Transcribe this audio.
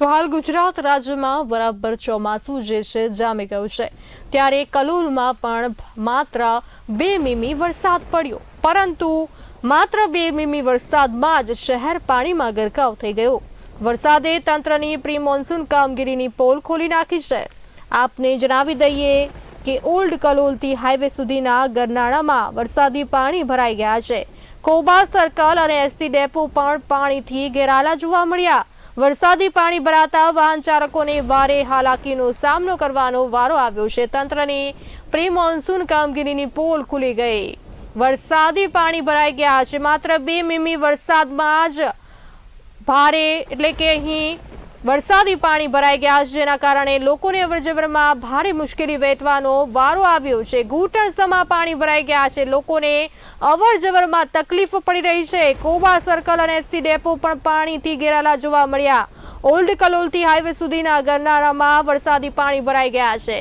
તો હાલ ગુજરાત રાજ્યમાં બરાબર ચોમાસું જે છે, જામી ગયું છે. ત્યારે કલોલમાં પણ માત્ર બે મીમી વરસાદ પડ્યો. પરંતુ માત્ર બે મીમી વરસાદમાં જ શહેર પાણીમાં ગરકાવ થઈ ગયો. વરસાદે તંત્રની પ્રી મોન્સૂન કામગીરીની પોલ ખોલી નાખી છે. આપને જણાવી દઈએ કે ઓલ્ડ કલોલથી હાઈવે સુધીના ગરનાળામાં વરસાદી પાણી ભરાઈ ગયા છે. કોબા સર્કલ અને એસટી ડેપો પણ પાણીથી ઘેરાલા જોવા મળ્યા. વરસાદી પાણી ભરાતા વાહન ચાલકોને ભારે હાલાકીનો સામનો કરવાનો વારો આવ્યો છે. તંત્રની પ્રી મોન્સૂન કામગીરીની પોલ ખુલી ગઈ. વરસાદી પાણી ભરાઈ ગયા છે. માત્ર બે મીમી વરસાદમાં જ ભારે એટલે કે અહીં વરસાદી પાણી ભરાઈ ગયા છે. જેના કારણે લોકોને અવરજવરમાં ભારે મુશ્કેલી વેઠવાનો વારો આવ્યો છે. ઘૂંટણસમાં પાણી ભરાઈ ગયા છે. લોકોને અવરજવરમાં તકલીફ પડી રહી છે. કોબા સર્કલ અને એસટી ડેપો પણ પાણીથી ઘેરાલા જોવા મળ્યા. ઓલ્ડ કલોલથી હાઈવે સુધીના ગરનાળામાં વરસાદી પાણી ભરાઈ ગયા છે.